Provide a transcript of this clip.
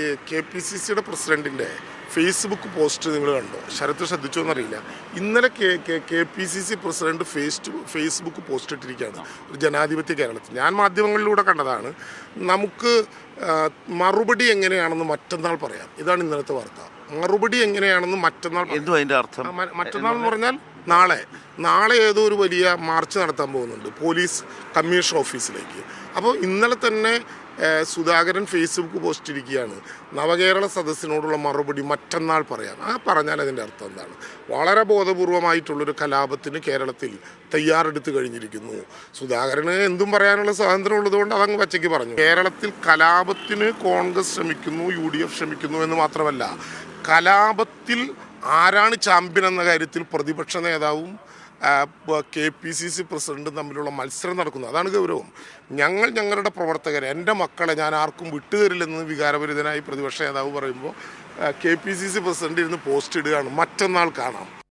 K P C സിയുടെ പ്രസിഡന്റിന്റെ Facebook post നിങ്ങൾ കണ്ടോ? ശരത് ശ്രദ്ധിച്ചോ എന്നറിയില്ല. ഇന്നലെ K K K P C C president face Facebook post ഇട്ടിരിക്കുകയാണ്. ഒരു ജനാധിപത്യ കേരളത്തിൽ. ഞാൻ മാധ്യമങ്ങളിലൂടെ കണ്ടതാണ്. നമുക്ക് മറുപടി എങ്ങനെയാണെന്ന് മറ്റന്നാൾ പറയാം. ഇതാണ് ഇന്നലത്തെ വാർത്ത. മറുപടി എങ്ങനെയാണെന്ന് മറ്റന്നാൾ മറ്റന്നാൾ എന്ന് പറഞ്ഞാൽ നാളെ. നാളെ ഏതോ ഒരു വലിയ മാർച്ച് നടത്താൻ പോകുന്നുണ്ട് പോലീസ് കമ്മീഷൻ ഓഫീസിലേക്ക്. അപ്പോൾ ഇന്നലെ തന്നെ സുധാകരൻ ഫേസ്ബുക്ക് പോസ്റ്റ് ഇരിക്കുകയാണ്. നവകേരള സദസ്സിനോടുള്ള മറുപടി മറ്റന്നാൾ പറയാം. ആ പറഞ്ഞാൽ അതിന്റെ അർത്ഥം എന്താണ്? വളരെ ബോധപൂർവമായിട്ടുള്ളൊരു കലാപത്തിന് കേരളത്തിൽ തയ്യാറെടുത്ത് കഴിഞ്ഞിരിക്കുന്നു. സുധാകരന് എന്തും പറയാനുള്ള സ്വാതന്ത്ര്യം ഉള്ളതുകൊണ്ട് അതങ്ങ് പച്ചയ്ക്ക് പറഞ്ഞു. കേരളത്തിൽ കലാപത്തിന് കോൺഗ്രസ് ശ്രമിക്കുന്നു യു ഡി എഫ് ശ്രമിക്കുന്നു എന്ന് മാത്രമല്ല കലാപത്തിൽ ആരാണ് ചാമ്പ്യൻ എന്ന കാര്യത്തിൽ പ്രതിപക്ഷ നേതാവും കെ പി സി സി പ്രസിഡന്റും തമ്മിലുള്ള മത്സരം നടക്കുന്നത്. അതാണ് ഗൗരവം. ഞങ്ങൾ ഞങ്ങളുടെ പ്രവർത്തകരെ എന്റെ മക്കളെ ഞാൻ ആർക്കും വിട്ടുതരില്ലെന്ന് വികാരപരിതനായി പ്രതിപക്ഷ നേതാവ് പറയുമ്പോൾ K P C C president ഇരുന്ന് പോസ്റ്റ് ഇടുകയാണ്. മറ്റന്നാൾ കാണാം.